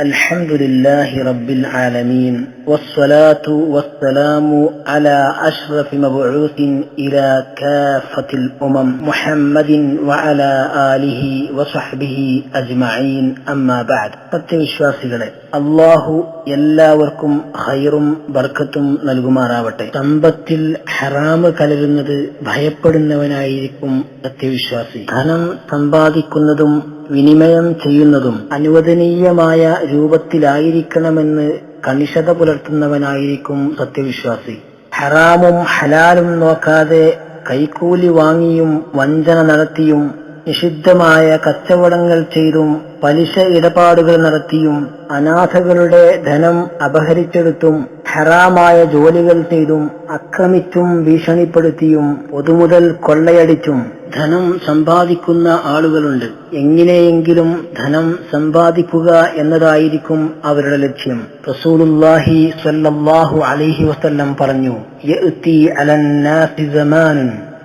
الحمد لله رب العالمين والصلاة والسلام على أشرف مبعوث إلى كافة الأمم محمد وعلى آله وصحبه أجمعين أما بعد സത്യവിശ്വാസികളെ അള്ളാഹു എല്ലാവർക്കും ഹൈറും ബർക്കത്തും നൽകുമാറാവട്ടെ സമ്പത്തിൽ ഹറാമ് കലരുന്നത് ഭയപ്പെടുന്നവനായിരിക്കും സത്യവിശ്വാസി ധനം സമ്പാദിക്കുന്നതും വിനിമയം ചെയ്യുന്നതും അനുവദനീയമായ രൂപത്തിലായിരിക്കണമെന്ന് കണിശത പുലർത്തുന്നവനായിരിക്കും സത്യവിശ്വാസി. ഹറാമും ഹലാലും നോക്കാതെ കൈക്കൂലി വാങ്ങിയും വഞ്ചന നടത്തിയും നിഷിദ്ധമായ കച്ചവടങ്ങൾ ചെയ്തും പലിശ ഇടപാടുകൾ നടത്തിയും അനാഥകളുടെ ധനം അപഹരിച്ചെടുത്തും ഹറാമായ ജോലികൾ ചെയ്തും അക്രമിച്ചും ഭീഷണിപ്പെടുത്തിയും പൊതുമുതൽ കൊള്ളയടിച്ചും ധനം സമ്പാദിക്കുന്ന ആളുകളുണ്ട്. എങ്ങനെയെങ്കിലും ധനം സമ്പാദിക്കുക എന്നതായിരിക്കും അവരുടെ ലക്ഷ്യം. റസൂലുല്ലാഹി സ്വല്ലല്ലാഹു അലഹി വസ്ല്ലം പറഞ്ഞു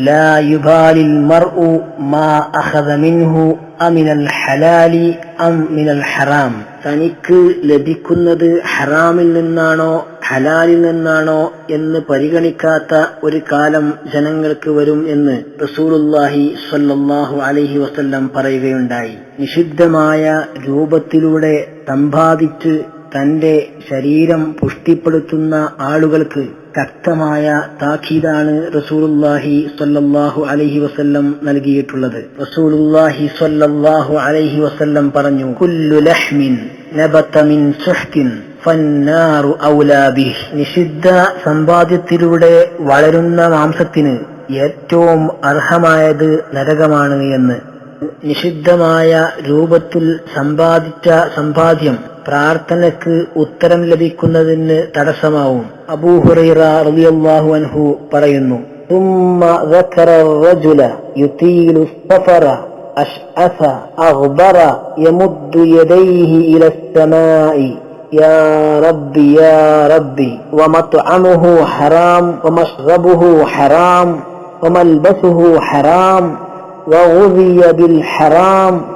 لا يبالي المرء ما أخذ منه أمن الحلال أم من الحرام തനിക്ക് ലഭിക്കുന്നത് ഹറാമിൽ നിന്നാണോ ഹലാലിൽ നിന്നാണോ എന്ന് പരിഗണിക്കാത്ത ഒരു കാലം ജനങ്ങൾക്ക് വരും എന്ന് റസൂലുല്ലാഹി സ്വല്ലല്ലാഹു അലൈഹി വസല്ലം പറയുകയുണ്ടായി നിഷിദ്ധമായ രൂപത്തിലൂടെ സമ്പാദിച്ച് തന്റെ ശരീരം പുഷ്ടിപ്പെടുത്തുന്ന ആളുകൾക്ക് ശക്തമായ താക്കീതാണ് റസൂലുല്ലാഹി സ്വല്ലല്ലാഹു അലഹി വസല്ലം നൽകിയിട്ടുള്ളത്. റസൂലുല്ലാഹി സ്വല്ലല്ലാഹു അലഹി വസല്ലം പറഞ്ഞു കുല്ലു ലഹ്മിൻ നബത മിൻ സുഹ്തിൻ ഫന്നാറു ഔലാ ബിഹ്. നിഷിദ്ധ സമ്പാദ്യത്തിലൂടെ വളരുന്ന മാംസത്തിന് ഏറ്റവും അർഹമായത് നരകമാണ് എന്ന്. നിഷിദ്ധമായ രൂപത്തിൽ സമ്പാദിച്ച സമ്പാദ്യം പ്രാർത്ഥനയ്ക്ക് ഉത്തരം ലഭിക്കുന്നതിന് തടസ്സമാവും അബൂഹുറൈറ റളിയല്ലാഹു അൻഹു പറയുന്നു ثم ذكر الرجل يطيل السفر أشعث أغبر يمد يديه إلى السماء يا ربي يا ربي ومطعمه حرام ومشربه حرام وملبسه حرام وغذي بالحرام فأنا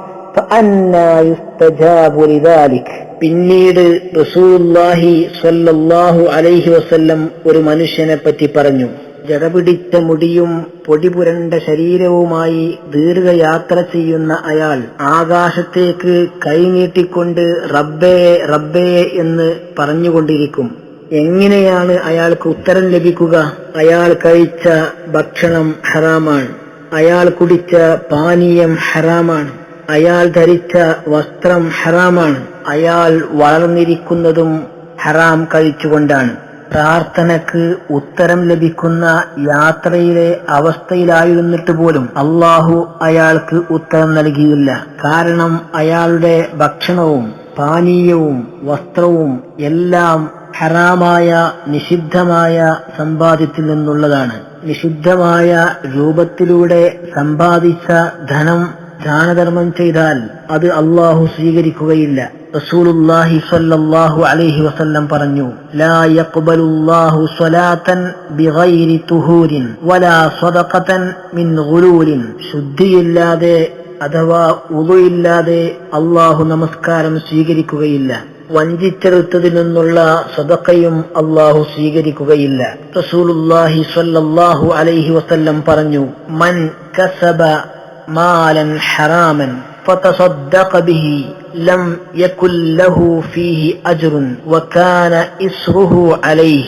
يستجاب لذلك പിന്നീട് റസൂലുള്ളാഹി സ്വല്ലല്ലാഹു അലൈഹി വസല്ലം ഒരു മനുഷ്യനെ പറ്റി പറഞ്ഞു. ജടപിടിച്ച മുടിയും പൊടിപുരണ്ട ശരീരവുമായി ദീർഘയാത്ര ചെയ്യുന്ന അയാൾ ആകാശത്തേക്ക് കൈനീട്ടിക്കൊണ്ട് റബ്ബേ റബ്ബേ എന്ന് പറഞ്ഞുകൊണ്ടിരിക്കും. എങ്ങനെയാണ് അയാൾക്ക് ഉത്തരം ലഭിക്കുക? അയാൾ കഴിച്ച ഭക്ഷണം ഹറാമാണ്. അയാൾ കുടിച്ച പാനീയം ഹറാമാണ്. അയാൾ ധരിച്ച വസ്ത്രം ഹറാമാണ്. അയാൾ വളർന്നിരിക്കുന്നതും ഹറാം കഴിച്ചുകൊണ്ടാണ്. പ്രാർത്ഥനക്ക് ഉത്തരം ലഭിക്കുന്ന യാത്രയിലെ അവസ്ഥയിലായിരുന്നിട്ട് പോലും അള്ളാഹു അയാൾക്ക് ഉത്തരം നൽകിയില്ല. കാരണം അയാളുടെ ഭക്ഷണവും പാനീയവും വസ്ത്രവും എല്ലാം ഹറാമായ നിഷിദ്ധമായ സമ്പാദ്യത്തിൽ നിന്നുള്ളതാണ്. നിഷിദ്ധമായ രൂപത്തിലൂടെ സമ്പാദിച്ച ധനം ദാനധർമ്മം ചെയ്താൽ അത് അള്ളാഹു സ്വീകരിക്കുകയില്ല. റസൂലുള്ളാഹി സ്വല്ലല്ലാഹു അലൈഹി വസല്ലം പറഞ്ഞു ലാ യഖ്ബലുല്ലാഹു സ്വലാത്തൻ ബിഗൈരി തുഹൂരിൻ വലാ സ്വദഖതൻ മിൻ ഗുലൂലിൻ. ശുദ്ധിയില്ലാതെ അഥവാ ഉളുയില്ലാതെ അള്ളാഹു നമസ്കാരം സ്വീകരിക്കുകയില്ല. വഞ്ചിച്ചെടുത്തതിൽ നിന്നുള്ള സ്വതക്കയും അള്ളാഹു സ്വീകരിക്കുകയില്ല. റസൂലുള്ളാഹി സ്വല്ലല്ലാഹു അലൈഹി വസല്ലം പറഞ്ഞു മൻ കസബ مالا حراما فتصدق به لم يكن له فيه أجر وكان إسره عليه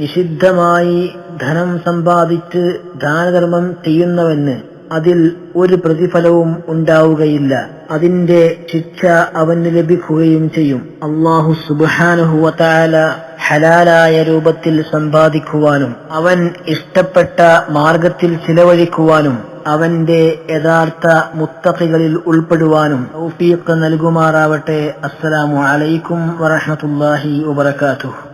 നിഷിദ്ധമായി ധനം സമ്പാദിച്ച് ദാനധർമ്മം ചെയ്യുന്നവന് അതിൽ ഒരു പ്രതിഫലവും ഉണ്ടാവുകയില്ല അതിന്റെ ശിക്ഷ അവന് ലഭിക്കുകയും ചെയ്യും അള്ളാഹു സുബാനുഹുവല ഹലാലായ രൂപത്തിൽ സമ്പാദിക്കുവാനും അവൻ ഇഷ്ടപ്പെട്ട മാർഗത്തിൽ ചിലവഴിക്കുവാനും അവന്റെ യഥാർത്ഥ മുത്തഖികളിൽ ഉൾപ്പെടുവാനും തൗഫീഖ് നൽകുമാറാവട്ടെ. അസ്സലാമു അലൈക്കും വറഹ്മത്തുള്ളാഹി വബറകാതുഹു.